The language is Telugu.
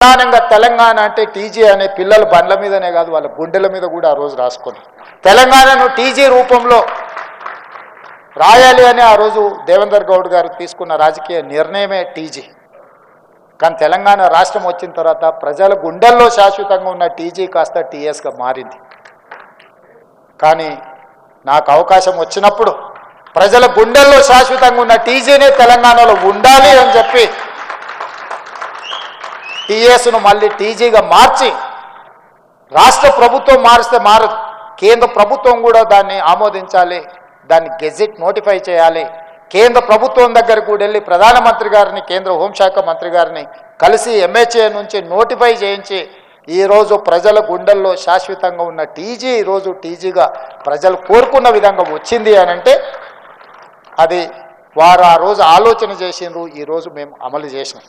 ప్రధానంగా తెలంగాణ అంటే టీజీ అనే పిల్లల బండ్ల మీదనే కాదు వాళ్ళ గుండెల మీద కూడా ఆ రోజు రాసుకున్నారు తెలంగాణను టీజీ రూపంలో రాయాలి అని ఆ రోజు దేవేందర్ గౌడ్ గారు తీసుకున్న రాజకీయ నిర్ణయమే టీజీ. కానీ తెలంగాణ రాష్ట్రం వచ్చిన తర్వాత ప్రజల గుండెల్లో శాశ్వతంగా ఉన్న టీజీ కాస్త టీఎస్గా మారింది. కానీ నాకు అవకాశం వచ్చినప్పుడు ప్రజల గుండెల్లో శాశ్వతంగా ఉన్న టీజీనే తెలంగాణలో ఉండాలి అని చెప్పి టీఎస్ను మళ్ళీ టీజీగా మార్చి రాష్ట్ర ప్రభుత్వం మారిస్తే మారదు. కేంద్ర ప్రభుత్వం కూడా దాన్ని ఆమోదించాలి దాన్ని గెజిట్ నోటిఫై చేయాలి. కేంద్ర ప్రభుత్వం దగ్గరకు కూడా వెళ్ళి ప్రధానమంత్రి గారిని కేంద్ర హోంశాఖ మంత్రి గారిని కలిసి ఎంహెచ్ఏ నుంచి నోటిఫై చేయించి ఈరోజు ప్రజల గుండెల్లో శాశ్వతంగా ఉన్న టీజీ ఈరోజు టీజీగా ప్రజలు కోరుకున్న విధంగా వచ్చింది అని అంటే అది వారు ఆ రోజు ఆలోచన చేసిండ్రు ఈరోజు మేము అమలు చేసినాం.